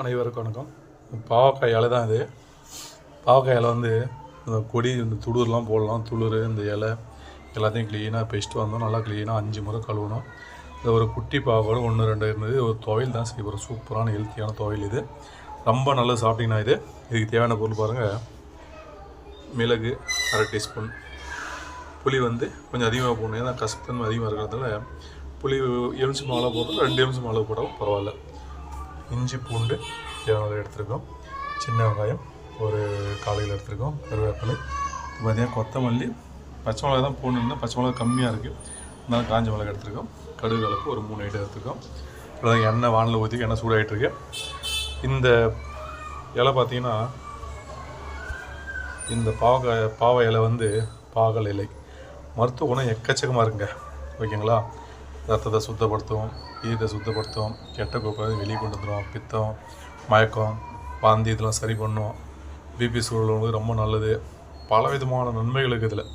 அனைவருக்கும் வணக்கம். பாவக்காய் இலை தான் இது. பாவக்காய் இலை வந்து இந்த கொடி இந்த துளிர்லாம் போடலாம். துளிர் இந்த இலை எல்லாத்தையும் க்ளீனாக பெஸ்ட்டு வந்தோம் நல்லா க்ளீனாக அஞ்சு முறை கழுவணும். இது ஒரு குட்டி பாவக்காடு ஒன்று ரெண்டு இருந்தது. ஒரு துவையல் தான் செய்ய ஒரு சூப்பரான ஹெல்த்தியான துவையல் இது. ரொம்ப நல்லா சாப்பிட்டீங்கன்னா இது. இதுக்கு தேவையான பொருள் பாருங்கள் மிளகு அரை டீஸ்பூன் புளி வந்து கொஞ்சம் அதிகமாக போடணும். ஏன்னா கசப்புத்தன்மை அதிகமாக இருக்கிறதுனால புளி எலுமிச்சம் மாலை போட்டால் ரெண்டு எலுமிச்சம் மாலை போட்டாலும் பரவாயில்ல. இஞ்சி பூண்டு தேவையான எடுத்துருக்கோம். சின்ன வெங்காயம் ஒரு காலையில் எடுத்துருக்கோம். கருவேப்பிலை பார்த்தீங்கன்னா கொத்தமல்லி பச்சை மிளகா தான் போடணுன்னா பச்சை மிளகா கம்மியாக இருக்குது அதனால் காஞ்ச மிளகா எடுத்துருக்கோம். கடுகு கலப்பு ஒரு மூணு ஐட்டம் எடுத்துருக்கோம். அப்புறம் எண்ணெய் வானில் ஊற்றி எண்ணெய் சூடாகிட்டுருக்கு இந்த இலை பார்த்தீங்கன்னா இந்த பாவக்காய் பாவை இலை வந்து பாகல் இலை. மருத்துவ குணம் எக்கச்சக்கமாக இருக்குங்க. ஓகேங்களா? ரத்தத்தை சுத்தப்படுத்தும் ஈரத்தை சுத்தப்படுத்தும் கெட்ட குப்பை வெளியே கொண்டு வந்துடும் பித்தம் மயக்கம் வாந்தி இதெல்லாம் சரி பண்ணும். பிபி சூழல் ரொம்ப நல்லது. பல விதமான நன்மைகள் இருக்குது இதில்.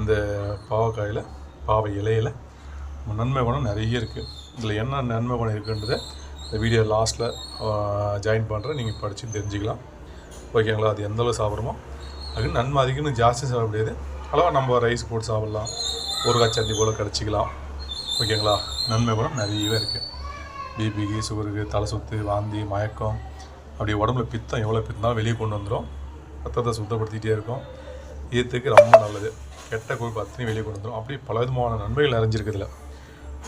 இந்த பாவக்காயில் பாவை இலையில் நன்மை குணம் நிறைய இருக்குது இதில் என்ன நன்மை குணம் இருக்குன்றதை இந்த வீடியோ லாஸ்ட்டில் ஜாயின் பண்ணுறேன் நீங்கள் படித்து தெரிஞ்சுக்கலாம். ஓகேங்களா அது எந்தளவு சாப்பிட்றமோ சாப்பிட்றோமோ அது நன்மை அதிகம்னு ஜாஸ்தி சாப்பிட முடியாது அளவாக நம்ம ரைஸ் போட்டு சாப்பிட்லாம். ஊறுகாய் சந்தி போல் கிடச்சிக்கலாம். ஓகேங்களா? நன்மை குணம் நிறையவே இருக்குது பிபிக்கு சுகருக்கு தலை சுத்து வாந்தி மயக்கம் அப்படி உடம்புல பித்தம் எவ்வளோ பித்தம் வெளியே கொண்டு வந்துடும் ரத்தத்தை சுத்தப்படுத்திகிட்டே இருக்கும். ஈத்துக்கு ரொம்ப நல்லது. கெட்ட கொழுப்பு அத்தனையும் வெளியே கொண்டு வந்துடும் அப்படி பல விதமான நன்மைகள் நிறைஞ்சிருக்குதுல.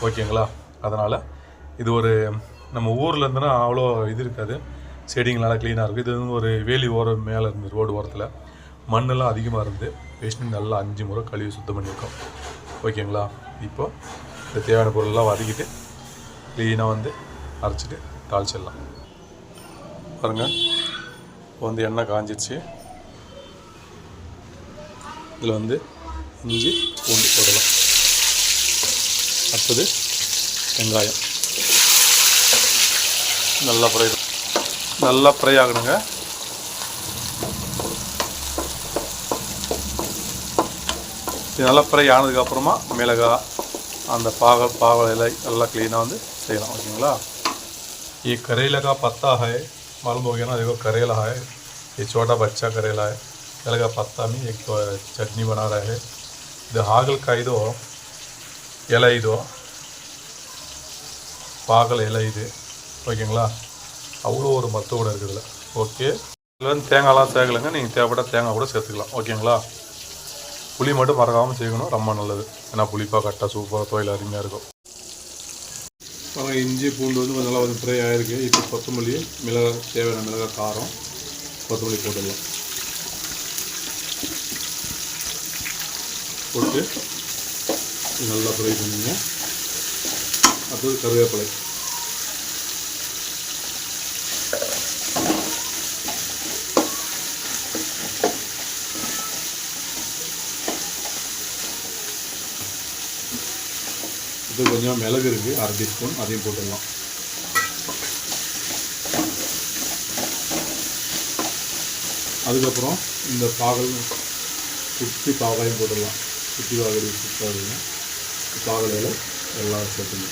ஓகேங்களா? அதனால் இது ஒரு நம்ம ஊரில் இருந்துன்னா அவ்வளோ இது இருக்காது. செடிங்களால் க்ளீனாக இருக்குது இது வந்து ஒரு வேலி ஓரம் மேலே இருந்து ரோடு ஓரத்தில் மண்ணெல்லாம் அதிகமாக இருந்து பேஷண்ட் நல்லா அஞ்சு முறை கழுவி சுத்தம் பண்ணியிருக்கோம். ஓகேங்களா? இப்போது இந்த தேவையான பொருளெல்லாம் வதக்கிட்டு க்ளீனாக வந்து அரைச்சிட்டு தாளிச்சிடலாம். பாருங்கள் இப்போ வந்து எண்ணெய் காஞ்சிருச்சு. இதில் வந்து இஞ்சி பூண்டு போடலாம். அடுத்தது வெங்காயம். நல்லா ஃப்ரை நல்லா ஃப்ரை ஆகணுங்க. இது நல்லா ஃப்ரை ஆனதுக்கப்புறமா மிளகாய் அந்த பாக பாவ இலை எல்லாம் க்ளீனாக வந்து செய்யலாம் ஓகேங்களா ये करेला का पत्ता है मालूम हो गया ना देखो करेला है ये छोटा बच्चा करेला है करेला का पत्ता में एक तो चटनी बना रहा है ಇದು ಹಾಗಲಕಾಯಿ ಇದು ಎಲೆ ಇದು பாகல் இலை இது ஓகேங்களா அவ்வளோ ஒரு மருத்துவ கூட இருக்குதுல ஓகே இதில் வந்து தேங்காய்லாம் சேர்க்கலைங்க நீங்கள் தேவைப்பட்ட தேங்காய் கூட சேர்த்துக்கலாம் ஓகேங்களா புளி மட்டும் மறக்காமல் செய்யணும் ரொம்ப நல்லது. ஏன்னா புளிப்பாக கரெக்டாக சூப்பராக தொழில் அருமையாக இருக்கும். அப்புறம் இஞ்சி பூண்டு வந்து கொஞ்சம் நல்லா வந்து ஃப்ரை ஆகிருக்கு இப்போ கொத்தமல்லி மிளகாய் தேவையான மிளகாய் காரம் கொத்தமல்லி போட்டுடலாம். போட்டு நல்லா ஃப்ரை பண்ணுங்க. அடுத்தது கருவேப்பிலை. இது கொஞ்சம் மிளகு இருக்குது அரை டீஸ்பூன். அதையும் போட்டுடலாம். அதுக்கப்புறம் இந்த பாகல் குட்டி பாகாயும் போட்டுடலாம். குட்டி பாகல் சுத்தாதுங்க பாகலையில் எல்லாம் சேர்த்துங்க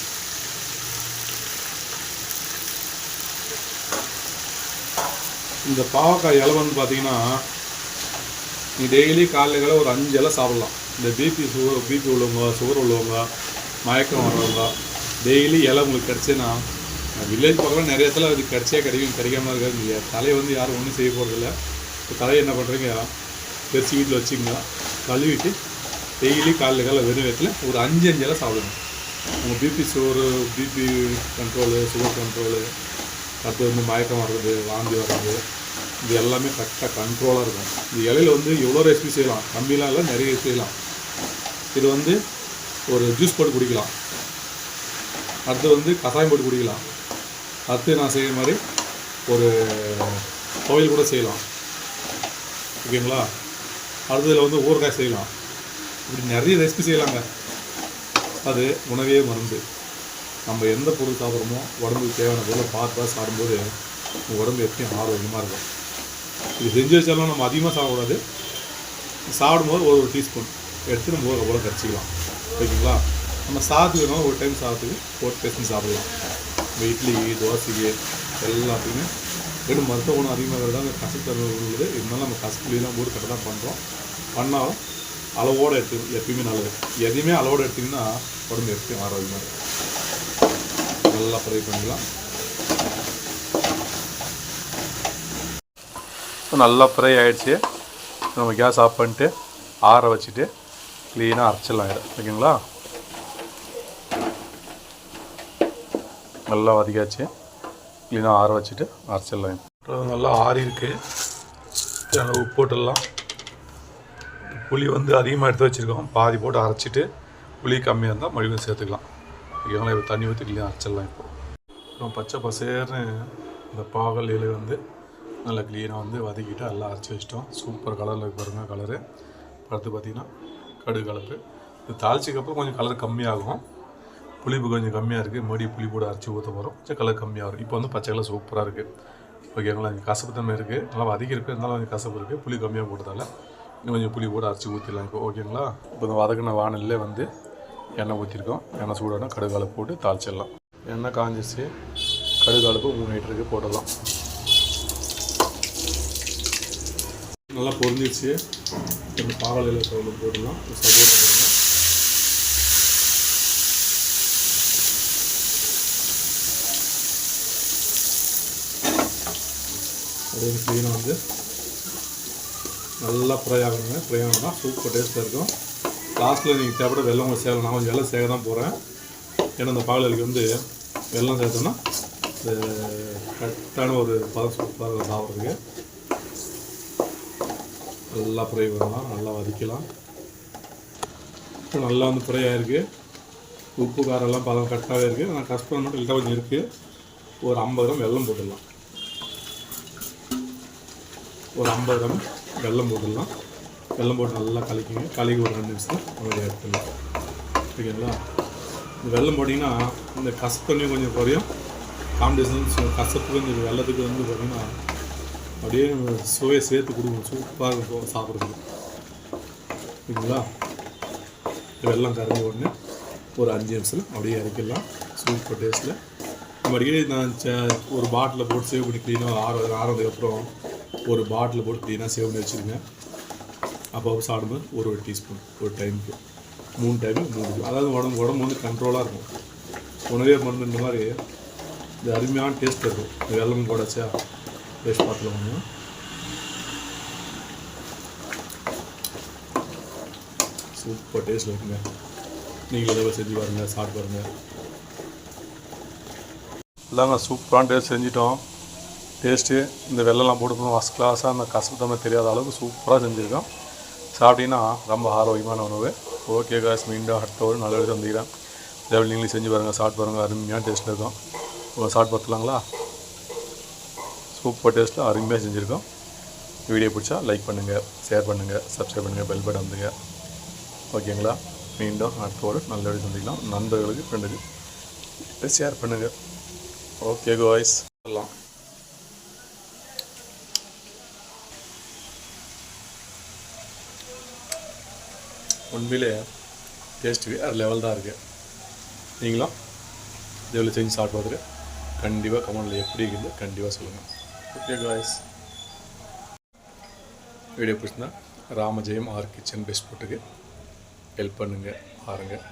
இந்த பாவக்காய் இலை வந்து பார்த்தீங்கன்னா நீ டெய்லி காலையில் ஒரு அஞ்சு இலை சாப்பிட்லாம். இந்த பிபி சுகர் பிபி உள்ளவங்க சுகர் உள்ளவங்க மயக்கம் வரவங்களா டெய்லி இலை உங்களுக்கு கிடச்சேன்னா வில்லேஜ் பக்கம்லாம் நிறைய இடத்துல அது கிடச்சே கிடைக்கும் கிடைக்காம இருக்காது இல்லையா? தலையை வந்து யாரும் ஒன்றும் செய்ய போகிறதில்ல இப்போ தலையை என்ன பண்ணுறீங்க பெருசு வீட்டில் வச்சுங்க கழுவிட்டு டெய்லி காலையில் காலை வெறும் வயத்தில் ஒரு அஞ்சு அஞ்சு இலை சாப்பிடுங்க உங்கள் BP sugar BP control sugar control அடுத்து வந்து மயக்கம் வர்றது வாந்தி வர்றது இது எல்லாமே கரெக்டாக கண்ட்ரோலாக இருக்கும். இந்த இலையில வந்து எவ்வளோ ரெசிபி செய்யலாம்? கம்மிலாம் இல்லை நிறைய செய்யலாம். இது வந்து ஒரு ஜூஸ் போட்டு குடிக்கலாம். அடுத்து வந்து கசாயம் போட்டு குடிக்கலாம். அடுத்து நான் செய்கிற மாதிரி ஒரு கோயில் கூட செய்யலாம். ஓகேங்களா? அடுத்ததில் வந்து ஊறுகாய் செய்யலாம். இப்படி நிறைய ரெசிபி செய்யலாங்க. அது உணவே மருந்து. நம்ம எந்த பொருள் சாப்பிட்றோமோ உடம்புக்கு தேவையான பொருளை பார்த்து பார்த்து சாப்பிடும்போது உடம்பு எப்பயும் ஆரோக்கியமாக இருக்கும். இது செஞ்சு வச்சாலும் நம்ம அதிகமாக சாப்பிடக்கூடாது. சாப்பிடும்போது ஒரு ஒரு டீஸ்பூன் எடுத்து நம்ம ஒரு போல கரைச்சிக்கலாம். ஓகேங்களா? நம்ம சாதத்துக்கு ஒரு டைம் சாதத்துக்கு போட்டு பேசி சாப்பிடலாம். நம்ம இட்லி தோசைக்கு எல்லாத்தையுமே வெறும் மருத்துவ குணம் அதிகமாக தான் அந்த கசத்தன்மை உள்ளது இருந்தாலும் நம்ம கசப்புலாம் போட்டு கரெக்டாக தான் பண்ணுறோம் பண்ணாலும் அளவோடு எடுத்து எப்பயுமே நல்லது. எதையுமே அளவோடு எடுத்திங்கன்னா உடம்பு எப்பயும் ஆரோக்கியமாக இருக்கும். நல்லா ஃப்ரை பண்ணிக்கலாம். நல்லா ஃப்ரை ஆகிடுச்சு நம்ம கேஸ் ஆஃப் பண்ணிட்டு ஆற வச்சுட்டு க்ளீனாக அரைச்சிடலாம் இதை. ஓகேங்களா? நல்லா வதக்கியாச்சு. க்ளீனாக ஆற வச்சுட்டு அரைச்சிடலாம் அப்புறம் நல்லா ஆறி இருக்கு. உப்பு போட்டுடலாம். புளி வந்து அதிகமாக எடுத்து வச்சுருக்கோம். பாதி போட்டு அரைச்சிட்டு புளி கம்மியாக இருந்தால் மறுபடியும் சேர்த்துக்கலாம். ஓகேங்களா? இப்போ தண்ணி ஊற்றி க்ளீனாக அரைச்சிடலாம் இப்போ. அப்புறம் பச்சை பசேர்னு இந்த பாகல் இலை வந்து நல்லா க்ளீனாக வந்து வதக்கிட்டு எல்லாம் அரைச்சி வச்சிட்டோம். சூப்பர் கலரில் பாருங்கள் கலரு அடுத்து பார்த்தீங்கன்னா கடுகு கலப்பு. இது தாளிச்சதுக்கப்புறம் கொஞ்சம் கலர் கம்மியாகும். புளிப்பு கொஞ்சம் கம்மியாக இருக்குது மறுபடியும் புளி அரைச்சி ஊற்ற போகிறோம் கொஞ்சம் கலர் கம்மியாக வரும். இப்போ வந்து பச்சை கலர் சூப்பராக இருக்குது ஓகேங்களா இங்கே கசப்பு தன்மை இருக்குது நல்லா அதிகம் இருக்குது இருந்தாலும் கொஞ்சம் கசப்பு இருக்குது புளி கம்மியாக போட்டதால இன்னும் கொஞ்சம் புளி போட்டு அரைச்சி ஊற்றிடலாம் இப்போ. ஓகேங்களா இப்போ இந்த வதக்கின வானல்லே வந்து எண்ணெய் ஊற்றிருக்கோம் எண்ணெய் சூடான கடுகு கலப்பு போட்டு தாளிச்சிடலாம். எண்ணெய் காஞ்சிச்சு கடுகு கலப்பு மூணு லிட்டருக்கு போடலாம் நல்லா பொரிஞ்சிருச்சு. இந்த பாவலையில் சவுண்ட் போடலாம். சப்போர்ட் போடலாம். அப்படியே க்ளீனாக வந்து நல்லா ஃப்ரை ஆகணுங்க. ஃப்ரை ஆகணும்னா சூப்பர் டேஸ்ட்டாக இருக்கும். லாஸ்ட்டில் நீங்கள் தேவைப்பட வெள்ளம் கொஞ்சம் சேரலாம் நான் கொஞ்சம் வெள்ளம் சேர்க்க தான் போகிறேன் ஏன்னா இந்த பாகலைக்கு வந்து வெள்ளம் சேர்த்தோன்னா கரெக்டான ஒரு பதம் சூப்பராக சாப்பிட்றதுக்கு. நல்லா ஃப்ரை பண்ணலாம் நல்லா வதக்கலாம். இப்போ நல்லா வந்து ஃப்ரை ஆகிருக்கு உப்பு காரெல்லாம் பதம் கரெக்டாகவே இருக்குது ஆனால் கஷ்டம் மட்டும் இல்லை கொஞ்சம் இருக்குது ஒரு ஐம்பது கிராம் வெல்லம் போட்டுடலாம். ஒரு ஐம்பது கிராம் வெல்லம் போட்டுடலாம். வெல்லம் போட்டு நல்லா கலக்கிங்க. கலக்கி ஒரு ரெண்டு நிமிஷம் அப்படியே எடுத்துடலாம் ஓகேங்களா இந்த வெல்லம் போட்டிங்கன்னா இந்த கஷ்டமே கொஞ்சம் குறையும். காம்படிஷன் கசப்பு கொஞ்சம் வெள்ளத்துக்கு வந்து பார்த்திங்கன்னா அப்படியே சுவையை சேர்த்து கொடுக்கும் சூப்பராக இருக்கும் சாப்பிட்றது சரிங்களா வெள்ளம் கறந்த உடனே ஒரு அஞ்சு நிமிஷத்தில் அப்படியே இறக்கிடலாம். சூப்பர் டேஸ்ட்டில் நம்ம அடிக்கடி நான் ச- ஒரு பாட்டில் போட்டு சேவ் பண்ணி க்ளீனாக ஆற ஆறதுக்கப்புறம் ஒரு பாட்டில் போட்டு க்ளீனாக சேவ் பண்ணி வச்சுருங்க. அப்போ சாப்பிடும்போது ஒரு ஒரு டீஸ்பூன் ஒரு டைமுக்கு மூணு டைமு மூணு அதாவது உடம்பு உடம்பு வந்து கண்ட்ரோலாக இருக்கும். உணவே மருந்து இந்த மாதிரி. இந்த அருமையான டேஸ்ட் இருக்கும் இந்த வெள்ளம் போடச்சா? டேஸ்ட் பார்த்துலாம் சூப்பர் டேஸ்ட் இருக்குங்க நீங்கள் எதாவது செஞ்சு பாருங்கள் சாப்பிட்டு பாருங்கள் இல்லைங்க சூப்பரான டேஸ்ட் செஞ்சிட்டோம். டேஸ்ட்டு இந்த வெள்ளம்லாம் போட்டு ஃபஸ்ட் கிளாஸாக அந்த கஷ்டத்தமே தெரியாத அளவுக்கு சூப்பராக செஞ்சுருக்கோம். சாப்பிட்டீங்கன்னா ரொம்ப ஆரோக்கியமான உணவு. ஓகே காஸ் மீண்டும் அடுத்த ஒரு நல்ல விதம் வந்துக்கிறேன் தேவை நீங்களும் செஞ்சு பாருங்கள் சாப்பிட்டு பாருங்கள் அருமையான டேஸ்ட்டில் இருக்கும். சாப்பிட்டு பார்த்துலாங்களா சூப்பர் டேஸ்ட்டில் அருமையாக செஞ்சுருக்கோம். வீடியோ பிடிச்சா லைக் பண்ணுங்கள் ஷேர் பண்ணுங்கள் சப்ஸ்கிரைப் பண்ணுங்கள் பெல் பட்டன் வந்துங்க ஓகேங்களா மீண்டும் அடுத்த ஒரு நல்ல வீடியோ சந்திக்கலாம். நண்பர்களுக்கு ஃப்ரெண்டுக்கு ஷேர் பண்ணுங்கள் ஓகே கோய்ஸ் எல்லாம் உண்மையிலே டேஸ்ட் வேறு லெவல் தான் இருக்குது நீங்களும் இதில் செஞ்சு சாப்பிட்டு பார்த்துட்டு கண்டிப்பாக கமெண்டில் எப்படி இருக்குது கண்டிப்பாக சொல்லுங்கள் ஓகே காய்ஸ் வீடியோ பிடிச்சிருந்தா ராமஜெயம் ஆர் கிச்சன் பெஸ்ட் போட்டுக்கு ஹெல்ப் பண்ணுங்கள் பாருங்கள்